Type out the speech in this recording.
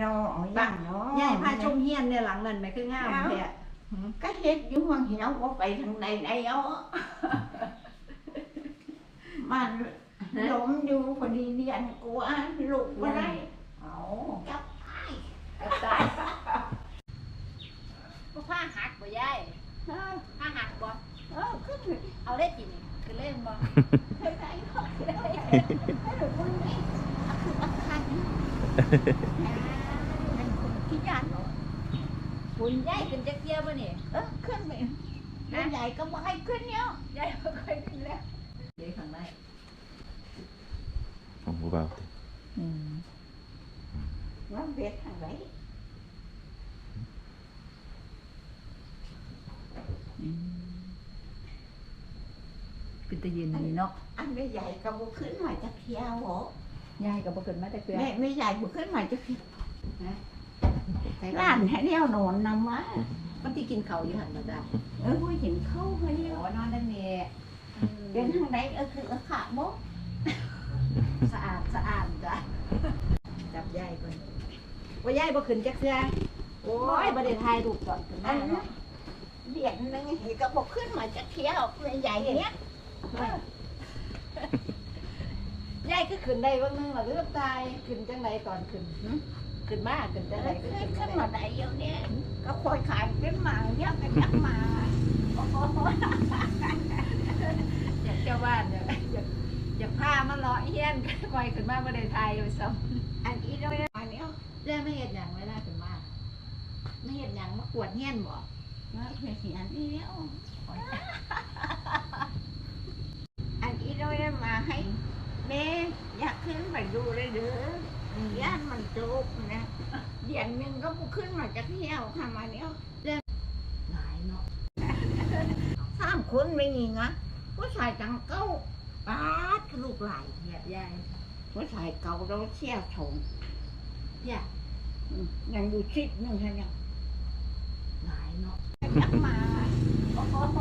เนาะย่างเนาะยายพาชมเฮียนเนี่ยหลังนั้นไหมคืองามแท้ก็เฮ็ดอยู่วังเหี่ยวบ่ไปทางใดใดเอามันล้มอยู่พอดีเรียนกลัวลูกบ่ได้เอาจับตายกระตายบ่ผ้าหักบ่ยายเออผ้าหักบ่เออขึ้นไปเอาได้กินคือเล่นบ่ได้ได้เนาะได้ได้ให้ลูกคนนี้เอาคืออาคันเป็น คนขี้ยานเนาะคุณยายขึ้นจักเที่ยวบ่นี่เออขึ้นไปแล้วใหญ่ก็บ่ให้ขึ้นเนี่ยยายบ่เคยขึ้นแล้วเดี๋ยวข้างในของผู้เบาติอืมน้ำเบ็ดทางไหนเป็นตะยืนนี่เนาะอันไม่ใหญ่ก็บ่ขึ้นมาจะเที่ยวเหรอยายก็บ่ขึ้นมาแต่เพื่อแม่ไม่ใหญ่บ่ขึ้นมาจะเที่ยว ใส่ร้านให้แนวนอนนำมามันที่กินข้าวอยู่หั่นบ่จ้ะเออผู้หญิงเข้าให้อ๋อนอนได้แม่เป็นทางไหนเออคือเอาขาบ่สะอาดสะอาดจ้ะจับยายก่อนว่ายายบ่ขึ้นจักเทื่อโอ้ยบ่ได้ถ่ายรูปตอนขึ้นอัมานนั้นเนาะเดียนนึงเห็นก็บ่ขึ้นมาจะเที่ยวไม่ใหญ่เนี้ยยายก็ขึ้นได้วันหนึงล่ะเลือกตายขึ้นจังไดตอนขึ้นหึ ขึ้นมาขึ้นจังได้ขึ้นขึ้นมาได้ได้เดี๋ยก็คอยขายเป็นหมาเนี้ยก็จักมาโอ้โหอยากเจ้าบ้านอยากอยากอยากพามาเลาะเฮียนคอยขึ้นมาบ่ได้ถ่ายอยู่ซ้ำอันนี้เราอันนี้ยายไม่เฮ็ดหยังเวลาขึ้นมาไม่เฮ็ดหยังมากวดเฮียนบ่มาเพื่อสิอันนี้แล้วอันนี้เราได้มาให้แม่อยากขึ้นไปดูเลยเด้อ ย่านมันโจกนะเดียนหนึงก็บ่ขึ้นมาจะเที่ยวค่ะมาเนี้ยหลายเนาะสามคนไม่มีนะผู้ชายจังเก้าปาดลูกหลายเนี่ยยายผู้ชายเก่าเราเชี่ยวชมเนี่ยอืมยังอยู่ชิดหนึงแค่นี้หลายเนาะยักมาโอ้โห